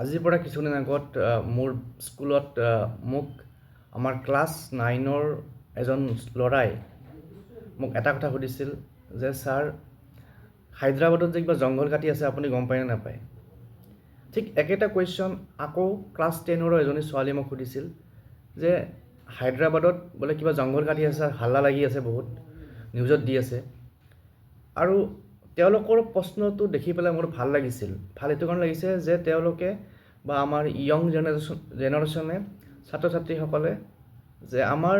আজিৰ পৰা কিছুদিন আগত মোৰ স্কুলত মোক আমাৰ ক্লাছ নাইনৰ এজন ল'ৰাই মোক এটা কথা সুধিছিল যে, ছাৰ, হায়দৰাবাদত যে কিবা জংঘল কাটি আছে, আপুনি গম পায়নে নাপায়? ঠিক একেটা কুৱেশ্যন আকৌ ক্লাছ টেনৰো এজনী ছোৱালীয়ে মোক সুধিছিল যে, হায়দৰাবাদত বোলে কিবা জংঘল কাটি আছে, হাল্লা লাগি আছে বহুত, নিউজত দি আছে। আৰু তেওঁলোকৰ প্ৰশ্নটো দেখি পেলাই মোৰ ভালো লাগিছিল। ভালো এইটো কাৰণে লাগিছে যে তেওঁলোকে বা আমাৰ য়ং জেনেৰেশ্যন জেনেৰেশ্যনে ছাত্ৰ ছাত্ৰীসকলে যে আমাৰ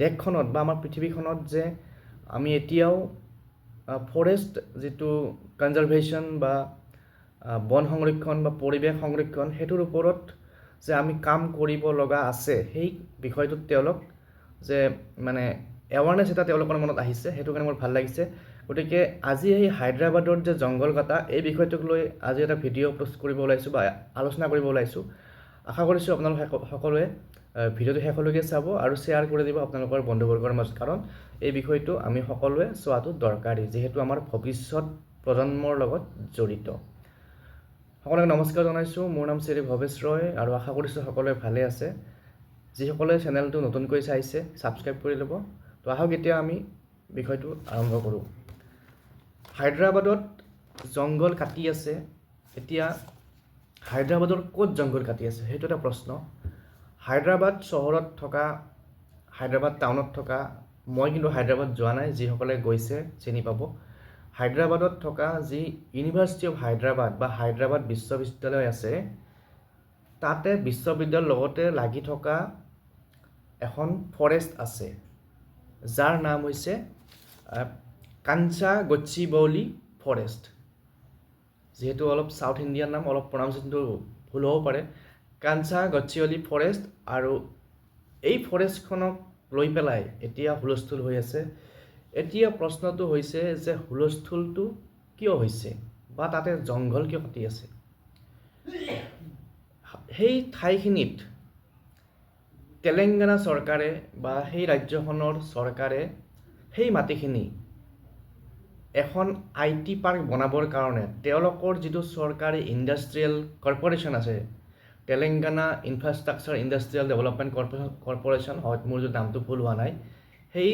দেশখনত বা আমাৰ পৃথিৱীখনত যে আমি এতিয়াও ফৰেষ্ট যিটো কনজাৰ্ভেশ্যন বা বন সংৰক্ষণ বা পৰিৱেশ সংৰক্ষণ সেইটোৰ ওপৰত যে আমি কাম কৰিব লগা আছে, সেই বিষয়টোত তেওঁলোক যে মানে এৱাৰনেছ এটা তেওঁলোকৰ মনত আহিছে সেইটো কাৰণে মোৰ ভাল লাগিছে। গতিকে আজি এই হায়দৰাবাদৰ যে জংঘল কটা এই বিষয়টোক লৈ আজি এটা ভিডিঅ' পোষ্ট কৰিব ওলাইছোঁ বা আলোচনা কৰিব ওলাইছোঁ। আশা কৰিছোঁ আপোনালোক সকলো- সকলোৱে ভিডিঅ'টো শেষলৈকে চাব আৰু শ্বেয়াৰ কৰি দিব আপোনালোকৰ বন্ধুবৰ্গৰ মাজত। কাৰণ এই বিষয়টো আমি সকলোৱে চোৱাটো দৰকাৰী যিহেতু আমাৰ ভৱিষ্যত প্ৰজন্মৰ লগত জড়িত। সকলোকে নমস্কাৰ জনাইছোঁ। মোৰ নাম শ্ৰী ভৱেশ ৰয় আৰু আশা কৰিছোঁ সকলোৱে ভালে আছে। যিসকলে চেনেলটো নতুনকৈ চাইছে ছাবস্ক্ৰাইব কৰি ল'ব। তো আহক এতিয়া আমি বিষয়টো আৰম্ভ কৰোঁ। হায়দৰাবাদত জংঘল কাটি আছে। এতিয়া হায়দৰাবাদৰ ক'ত জংঘল কাটি আছে সেইটো এটা প্ৰশ্ন। হায়দৰাবাদ চহৰত থকা, হায়দৰাবাদ টাউনত থকা, মই কিন্তু হায়দৰাবাদ যোৱা নাই, যিসকলে গৈছে চিনি পাব। হায়দৰাবাদত থকা যি ইউনিভাৰ্চিটি অফ হায়দৰাবাদ বা হায়দৰাবাদ বিশ্ববিদ্যালয় আছে, তাতে বিশ্ববিদ্যালয়ৰ লগতে লাগি থকা এখন ফৰেষ্ট আছে। যাৰ নাম হৈছে কাঞ্চা গচ্চিবৌলি ফৰেষ্ট। যিহেতু অলপ ছাউথ ইণ্ডিয়ান নাম, অলপ প্ৰনাউন্সিয়েশ্যনটো ভুল হ'ব পাৰে। কাঞ্চা গচ্চিঅলি ফৰেষ্ট আৰু এই ফৰেষ্টখনক লৈ পেলাই এতিয়া হুলস্থুল হৈ আছে। এতিয়া প্ৰশ্নটো হৈছে যে হুলস্থুলটো কিয় হৈছে বা তাতে জংঘল কিয় কাটি আছে? সেই ঠাইখিনিত তেলেংগানা চৰকাৰে বা সেই ৰাজ্যখনৰ চৰকাৰে সেই মাটিখিনি এখন আই টি পাৰ্ক বনাবৰ কাৰণে তেওঁলোকৰ যিটো চৰকাৰী ইণ্ডাষ্ট্ৰিয়েল কৰ্পৰেশ্যন আছে Telangana infrastructure industrial development corporation হয় মোৰ যদি নামটো ভুল হোৱা নাই, সেই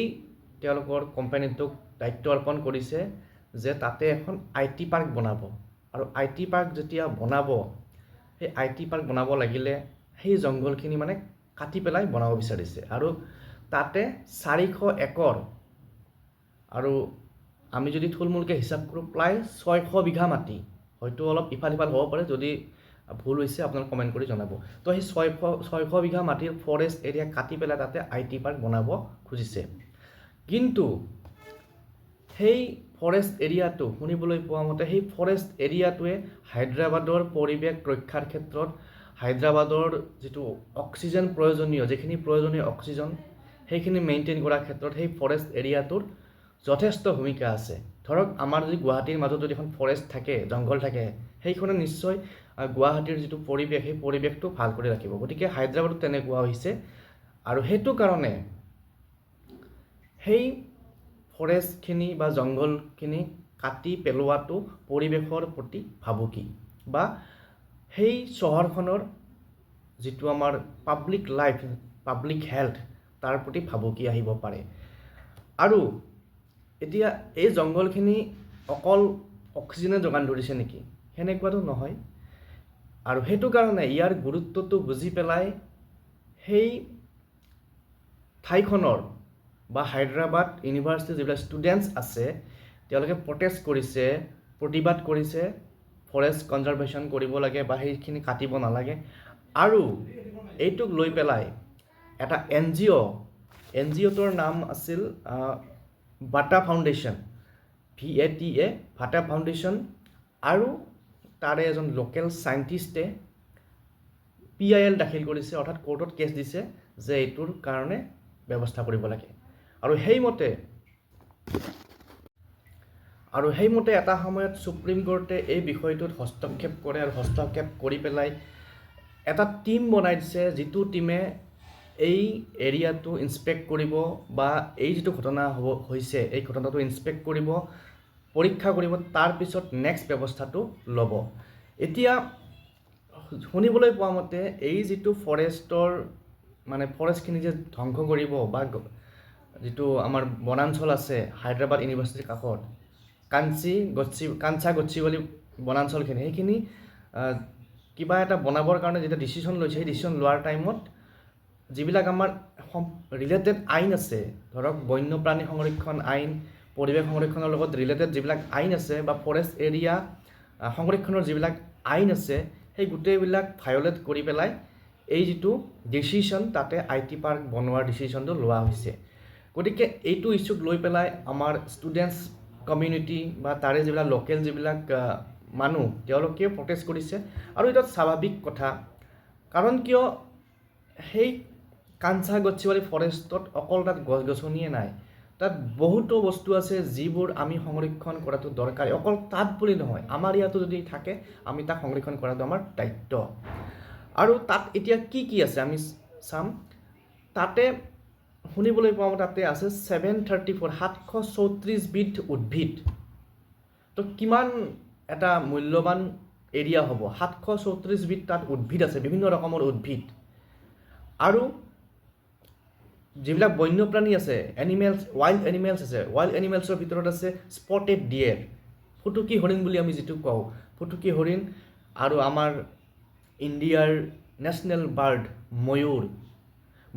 তেওঁলোকৰ কোম্পানীটোক দায়িত্ব অৰ্পণ কৰিছে যে তাতে এখন আই টি পাৰ্ক বনাব। আৰু আই টি পাৰ্ক যেতিয়া বনাব, সেই আই টি পাৰ্ক বনাব লাগিলে সেই জংঘলখিনি মানে কাটি পেলাই বনাব বিচাৰিছে। আৰু তাতে চাৰিশ একৰ আৰু আমি যদি থুলমূলকৈ হিচাপ কৰোঁ, প্ৰায় ছয়শো বিঘা মাটি। হয়তো অলপ ইফাল সিফাল হ'ব পাৰে, যদি ভুল হৈছে আপোনালোকে কমেণ্ট কৰি জনাব। তো সেই ছয়শো ছয়শো বিঘা মাটিৰ ফৰেষ্ট এৰিয়া কাটি পেলাই তাতে আই টি পাৰ্ক বনাব খুজিছে। কিন্তু সেই ফৰেষ্ট এৰিয়াটো শুনিবলৈ পোৱা মতে, সেই ফৰেষ্ট এৰিয়াটোৱে হায়দৰাবাদৰ পৰিৱেশ ৰক্ষাৰ ক্ষেত্ৰত হায়দৰাবাদৰ যিটো অক্সিজেন প্ৰয়োজনীয়, যিখিনি প্ৰয়োজনীয় অক্সিজেন, সেইখিনি মেইনটেইন কৰাৰ ক্ষেত্ৰত সেই ফৰেষ্ট এৰিয়াটোৰ যথেষ্ট ভূমিকা আছে। ধৰক, আমাৰ যদি গুৱাহাটীৰ মাজত যদি এখন ফৰেষ্ট থাকে, জংঘল থাকে, সেইখনে নিশ্চয় গুৱাহাটীৰ যিটো পৰিৱেশ, সেই পৰিৱেশটো ভালো কৰি ৰাখিব। গতিকে হায়দৰাবাদত তেনেকুৱা হৈছে। আৰু সেইটো কাৰণে সেই ফৰেষ্টখিনি বা জংঘলখিনি কাটি পেলোৱাটো পৰিৱেশৰ প্ৰতি ভাবুকি বা সেই চহৰখনৰ যিটো আমাৰ পাব্লিক লাইফ পাব্লিক হেল্থ তাৰ প্ৰতি ভাবুকি আহিব পাৰে। আৰু এতিয়া এই জংঘলখিনি অকল অক্সিজেনে যোগান ধৰিছে নেকি? সেনেকুৱাটো নহয়। আৰু সেইটো কাৰণে ইয়াৰ গুৰুত্বটো বুজি পেলাই সেই ঠাইখনৰ বা হায়দৰাবাদ ইউনিভাৰ্চিটিৰ যিবিলাক ষ্টুডেণ্টছ আছে, তেওঁলোকে প্ৰটেষ্ট কৰিছে, প্ৰতিবাদ কৰিছে। ফৰেষ্ট কনজাৰ্ভেশ্যন কৰিব লাগে বা সেইখিনি কাটিব নালাগে। আৰু এইটোক লৈ পেলাই এটা এন জি অ' এন জি অ'টোৰ নাম আছিল বাটা ফাউণ্ডেশ্যন ভি এ টি এ ভাটা ফাউণ্ডেশ্যন আৰু তাৰে এজন লোকেল চাইণ্টিষ্টে পি আই এল দাখিল কৰিছে, অৰ্থাৎ কোৰ্টত কেছ দিছে যে এইটোৰ কাৰণে ব্যৱস্থা কৰিব লাগে। আৰু সেইমতে আৰু সেইমতে এটা সময়ত ছুপ্ৰিম কোৰ্টে এই বিষয়টোত হস্তক্ষেপ কৰে আৰু হস্তক্ষেপ কৰি পেলাই এটা টীম বনাই দিছে যিটো টীমে এই এৰিয়াটো ইনস্পেক্ট কৰিব বা এই যিটো ঘটনা হ'ব, হৈছে, এই ঘটনাটো ইনস্পেক্ট কৰিব, পৰীক্ষা কৰিব তাৰপিছত নেক্সট ব্যৱস্থাটো ল'ব। এতিয়া শুনিবলৈ পোৱা মতে, এই যিটো ফৰেষ্টৰ মানে ফৰেষ্টখিনি যে ধ্বংস কৰিব বা যিটো আমাৰ বনাঞ্চল আছে, হায়দৰাবাদ ইউনিভাৰ্চিটিৰ কাষত কাঞ্চি গচ্ছি কাঞ্চা গচ্ছিবলী বনাঞ্চলখিনি, সেইখিনি কিবা এটা বনাবৰ কাৰণে যেতিয়া ডিচিশ্যন লৈছে সেই ডিচিশ্যন লোৱাৰ টাইমত যিবিলাক আমাৰ ৰিলেটেড আইন আছে, ধৰক বন্যপ্ৰাণী সংৰক্ষণ আইন, পৰিৱেশ সংৰক্ষণৰ লগত ৰিলেটেড যিবিলাক আইন আছে বা ফৰেষ্ট এৰিয়া সংৰক্ষণৰ যিবিলাক আইন আছে, সেই গোটেইবিলাক ভায়লেট কৰি পেলাই এই যিটো ডিচিশ্যন তাতে আই টি পাৰ্ক বনোৱাৰ ডিচিশ্যনটো লোৱা হৈছে। গতিকে এইটো ইছ্যুক লৈ পেলাই আমাৰ ষ্টুডেণ্টছ কমিউনিটি বা তাৰে যিবিলাক লোকেল যিবিলাক মানুহ, তেওঁলোকেও প্ৰটেষ্ট কৰিছে। আৰু এইটো স্বাভাৱিক কথা। কাৰণ কিয়, সেই কাঞ্চা গচ্ছিবাৰী ফৰেষ্টত অকল তাত গছ গছনিয়ে নাই। তাত বহুতো বস্তু আছে যিবোৰ আমি সংৰক্ষণ কৰাটো দৰকাৰী। অকল তাত বুলি নহয়, আমাৰ ইয়াতো যদি থাকে, আমি তাক সংৰক্ষণ কৰাটো আমাৰ দায়িত্ব। আৰু তাত এতিয়া কি কি আছে আমি চাম। তাতে শুনিবলৈ মতে তাতে আছে ছেভেন থাৰ্টি ফ'ৰ সাতশ চৌত্ৰিছবিধ উদ্ভিদ। তো কিমান এটা মূল্যৱান এৰিয়া হ'ব? সাতশ চৌত্ৰিছবিধ তাত উদ্ভিদ আছে, বিভিন্ন ৰকমৰ উদ্ভিদ। আৰু যিবিলাক বন্যপ্ৰাণী আছে এনিমেলছ ৱাইল্ড এনিমেলছ আছে ৱাইল্ড এনিমেলছৰ ভিতৰত আছে স্পটেড ডিয়েৰ ফুটুকী হৰিণ বুলি আমি যিটো কওঁ, ফুটুকী হৰিণ আৰু আমাৰ ইণ্ডিয়াৰ নেশ্যনেল বাৰ্ড ময়ূৰ।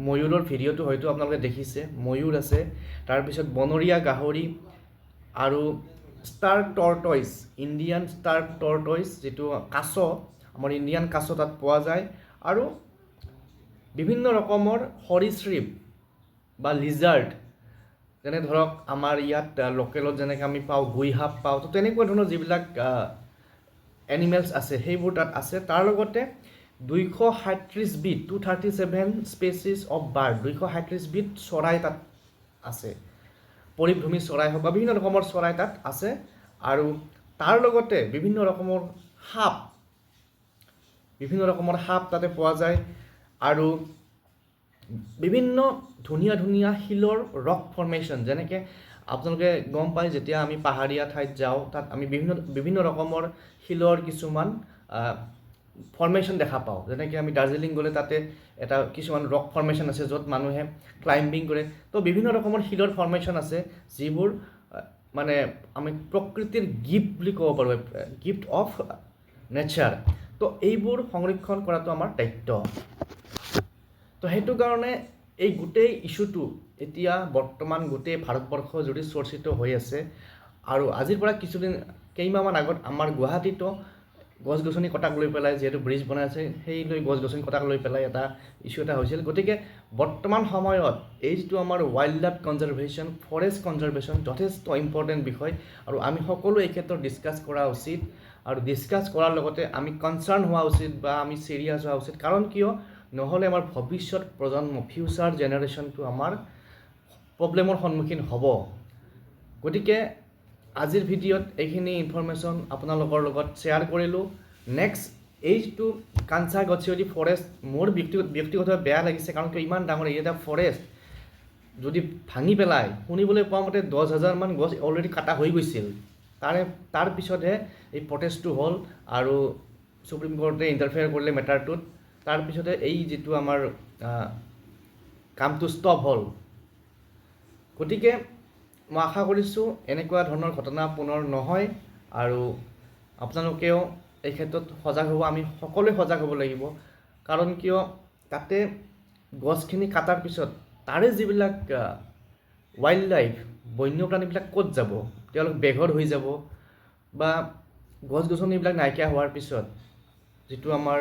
ময়ূৰৰ ভিডিঅ'টো হয়তো আপোনালোকে দেখিছে। ময়ূৰ আছে। তাৰপিছত বনৰীয়া গাহৰি আৰু star tortoise Indian star tortoise যিটো কাছ, আমাৰ ইণ্ডিয়ান কাছ তাত পোৱা যায়। আৰু বিভিন্ন ৰকমৰ সৰীসৃপ বা লিজাৰ্ড যেনে ধৰক আমাৰ ইয়াত লোকেলত যেনেকৈ আমি পাওঁ গুইসাপ পাওঁ, তো তেনেকুৱা ধৰণৰ যিবিলাক এনিমেলছ আছে, সেইবোৰ তাত আছে। তাৰ লগতে দুইশ সাতত্ৰিছবিধ two thirty seven species of bird দুইশ সাতত্ৰিছবিধ চৰাই তাত আছে। পৰিভ্ৰমী চৰাই হওক বা বিভিন্ন ৰকমৰ চৰাই তাত আছে আৰু তাৰ লগতে বিভিন্ন ৰকমৰ সাপ, বিভিন্ন ৰকমৰ সাপ তাতে পোৱা যায় আৰু বিভিন্ন ধুনীয়া ধুনীয়া শিলৰ ৰক ফৰ্মেশ্যন যেনেকৈ আপোনালোকে গম পায় যেতিয়া আমি পাহাৰীয়া ঠাইত যাওঁ, তাত আমি বিভিন্ন বিভিন্ন ৰকমৰ শিলৰ কিছুমান ফৰ্মেশ্যন দেখা পাওঁ। যেনেকৈ আমি দাৰ্জিলিং গ'লে তাতে এটা কিছুমান ৰক ফৰ্মেশ্যন আছে য'ত মানুহে ক্লাইম্বিং কৰে। তো বিভিন্ন ৰকমৰ শিলৰ ফৰ্মেশ্যন আছে, যিবোৰ মানে আমি প্ৰকৃতিৰ গিফ্ট বুলি ক'ব পাৰোঁ গিফ্ট অফ নেচাৰ তো এইবোৰ সংৰক্ষণ কৰাটো আমাৰ দায়িত্ব। তো সেইটো কাৰণে এই গোটেই ইছ্যুটো এতিয়া বৰ্তমান গোটেই ভাৰতবৰ্ষ জুৰি চৰ্চিত হৈ আছে। আৰু আজিৰ পৰা কিছুদিন, কেইমাহমান আগত আমাৰ গুৱাহাটীতো গছ গছনি কটাক লৈ পেলাই যিহেতু ব্ৰিজ বনাই আছে সেই লৈ গছ গছনি কটাক লৈ পেলাই এটা ইছ্যু এটা হৈছিল। গতিকে বৰ্তমান সময়ত এই যিটো আমাৰ wild life conservation forest conservation যথেষ্ট ইম্পৰ্টেণ্ট বিষয় আৰু আমি সকলো এই ক্ষেত্ৰত ডিছকাছ কৰা উচিত আৰু ডিছকাছ কৰাৰ লগতে আমি কনচাৰ্ণ হোৱা উচিত বা আমি চিৰিয়াছ হোৱা উচিত। কাৰণ কিয়? নহ'লে আমাৰ ভৱিষ্যত প্ৰজন্ম ফিউচাৰ জেনেৰেশ্যনটো আমাৰ প্ৰব্লেমৰ সন্মুখীন হ'ব। গতিকে আজিৰ ভিডিঅ'ত এইখিনি ইনফৰমেশ্যন আপোনালোকৰ লগত শ্বেয়াৰ কৰিলোঁ। নেক্সট এই যিটো কাঞ্চা গছিয়ৰী ফৰেষ্ট মোৰ ব্যক্তিগত ব্যক্তিগতভাৱে বেয়া লাগিছে, কাৰণ কিয় ইমান ডাঙৰ এৰিয়া এটা ফৰেষ্ট যদি ভাঙি পেলাই, শুনিবলৈ পোৱা মতে দহ হাজাৰমান গছ অলৰেডি কাটা হৈ গৈছিল। তাৰে তাৰ পিছতহে এই প্ৰটেষ্টটো হ'ল আৰু চুপ্ৰিম কোৰ্টে ইণ্টাৰফেয়াৰ কৰিলে মেটাৰটোত তাৰপিছতে এই যিটো আমাৰ কামটো ষ্টপ হ'ল। গতিকে মই আশা কৰিছোঁ এনেকুৱা ধৰণৰ ঘটনা পুনৰ নহয় আৰু আপোনালোকেও এই ক্ষেত্ৰত সজাগ হ'ব, আমি সকলোৱে সজাগ হ'ব লাগিব। কাৰণ কিয়, তাতে গছখিনি কাটাৰ পিছত তাৰে যিবিলাক ৱাইল্ড লাইফ বন্যপ্ৰাণীবিলাক ক'ত যাব? তেওঁলোক বেঘৰ হৈ যাব বা গছ গছনিবিলাক নাইকিয়া হোৱাৰ পিছত যিটো আমাৰ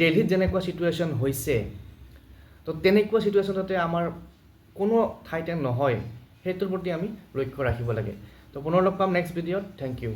দিল্লীত যেনেকুৱা চিটুৱেশ্যন হৈছে, তো তেনেকুৱা চিটুৱেশ্যনতে আমাৰ কোনো ঠাইতে নহয়। সেইটোৰ প্ৰতি আমি লক্ষ্য ৰাখিব লাগে। তো পুনৰ লগ পাম নেক্সট ভিডিঅ'ত থেংক ইউ